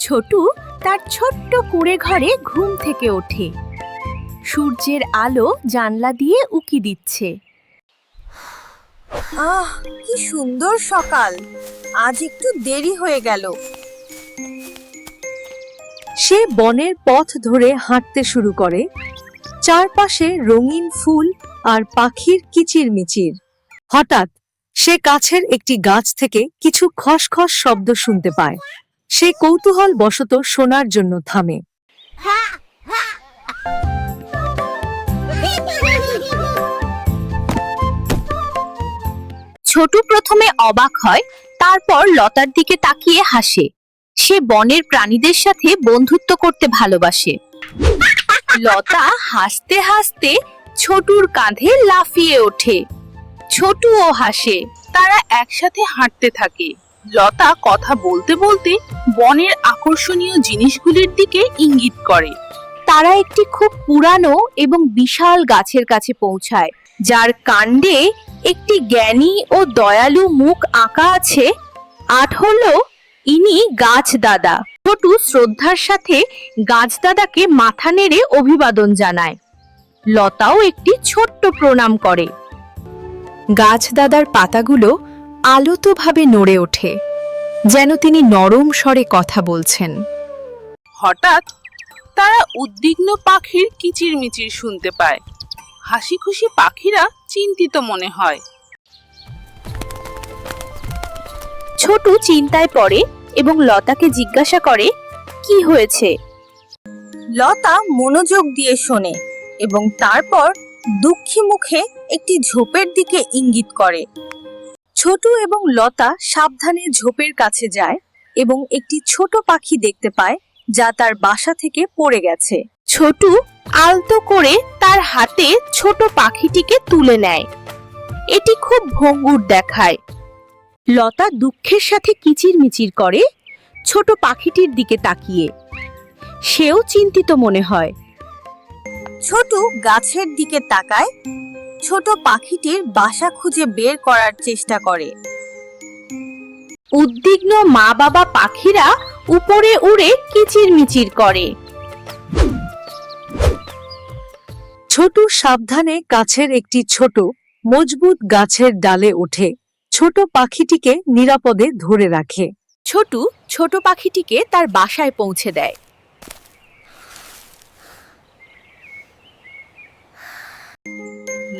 ছোটু তার ছোট্ট কুঁড়ে ঘরে ঘুম থেকে ওঠে। সূর্যের আলো জানলা দিয়ে উকি দিচ্ছে। আহ কি সুন্দর সকাল। আজ একটু দেরি হয়ে গেল। সে বনের পথ ধরে হাঁটতে শুরু করে। চারপাশে রঙিন ফুল আর পাখির কিচিরমিচির। হঠাৎ সে কাছের একটি গাছ থেকে কিছু খসখস শব্দ শুনতে পায়। সে কৌতূহল বশত শোনার জন্য থামে। ছোটু প্রথমে অবাক হয়, তারপর লতার দিকে তাকিয়ে হাসে। সে বনের প্রাণীদের সাথে বন্ধুত্ব করতে ভালোবাসে। লতা হাসতে হাসতে ছোটুর কাঁধে লাফিয়ে ওঠে। ছোটুও হাসে, তারা একসাথে হাঁটতে থাকে। লতা কথা বলতে বলতে বনের আকর্ষণীয় জিনিসগুলির দিকে ইঙ্গিত করে। তারা একটি খুব পুরানো এবং বিশাল গাছের কাছে পৌঁছায়, যার কাণ্ডে একটি জ্ঞানী ও দয়ালু মুখ আঁকা আছে। আট হলো ইনি গাছ দাদা। ছোটু শ্রদ্ধার সাথে গাছ দাদাকে মাথা নেড়ে অভিবাদন জানায়। লতাও একটি ছোট্ট প্রণাম করে। গাছ দাদার পাতাগুলো আলতোভাবে নড়ে ওঠে যেন তিনি নরম স্বরে কথা বলছেন। হঠাৎ তারা উদ্বিগ্ন পাখির কিচিরমিচির শুনতে পায়। হাসি খুশি পাখিরা চিন্তিত মনে হয়। ছোটু চিন্তায় পড়ে এবং লতাকে জিজ্ঞাসা করে কি হয়েছে? লতা মনোযোগ দিয়ে শোনে এবং তারপর দুঃখী মুখে একটি ঝোপের দিকে ইঙ্গিত করে। ছোটু এবং লতা সাবধানে ঝোপের কাছে যায় এবং একটি ছোট পাখি দেখতে পায় যা তার বাসা থেকে পড়ে গেছে। ছোটু আলতো করে তার হাতে ছোট পাখিটিকে তুলে নেয়। এটি খুব ভঙ্গুর দেখায়। লতা দুঃখের সাথে কিচিরমিচির করে ছোট পাখিটির দিকে তাকিয়ে। সেও চিন্তিত মনে হয়। ছোটু গাছের দিকে তাকায় ছোট পাখিটির বাসা খুঁজে বের করার চেষ্টা করে। উদ্বিগ্ন মা বাবা পাখিরা উপরে উড়ে কিচিরমিচির করে। ছোটু সাবধানে গাছের একটি ছোট মজবুত গাছের ডালে ওঠে। ছোট পাখিটিকে নিরাপদে ধরে রাখে। ছোটু ছোট পাখিটিকে তার বাসায় পৌঁছে দেয়।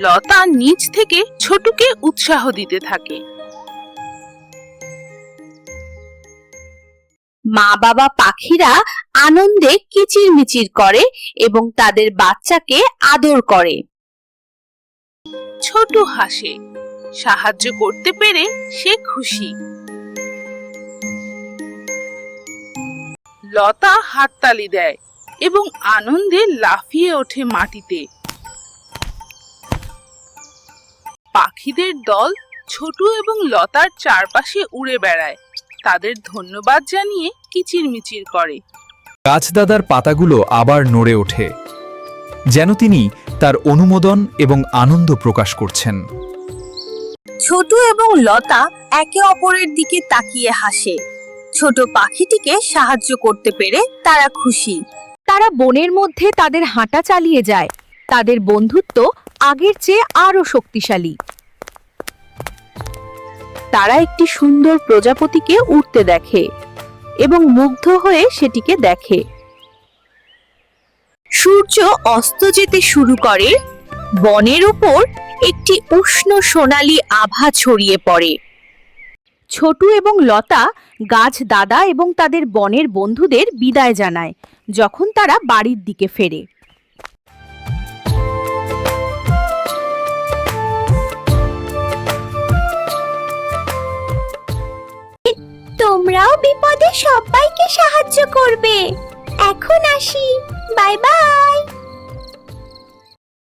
লতা নিচ থেকে ছোটুকে উৎসাহ দিতে থাকে। মা বাবা পাখিরা আনন্দে কিচিরমিচির করে এবং তাদের বাচ্চাকে আদর করে। ছোট হাসে, সাহায্য করতে পেরে সে খুশি। লতা হাততালি দেয় এবং আনন্দে লাফিয়ে ওঠে মাটিতে। পাখিদের দল ছোট এবং লতার চারপাশে উড়ে বেড়ায়। তাদের ধন্যবাদ জানিয়ে কিচিরমিচির করে। গাছদাদার পাতাগুলো আবার নড়ে ওঠে। যেন তিনি তার অনুমোদন এবং আনন্দ প্রকাশ করছেন। ছোটু এবং লতা একে অপরের দিকে তাকিয়ে হাসে। ছোট পাখিটিকে সাহায্য করতে পেরে তারা খুশি। তারা বনের মধ্যে তাদের হাঁটা চালিয়ে যায়। তাদের বন্ধুত্ব আগের চেয়ে আরও শক্তিশালী। তারা একটি সুন্দর প্রজাপতিকে উঠতে দেখে এবং মুগ্ধ হয়ে সেটিকে দেখে। সূর্য অস্ত যেতে শুরু করে, বনের উপর একটি উষ্ণ সোনালি আভা ছড়িয়ে পড়ে। ছোটু এবং লতা গাছ দাদা এবং তাদের বনের বন্ধুদের বিদায় জানায়, যখন তারা বাড়ির দিকে ফেরে। বিপদে সবাইকে সাহায্য করবে। এখন আসি। Bye bye.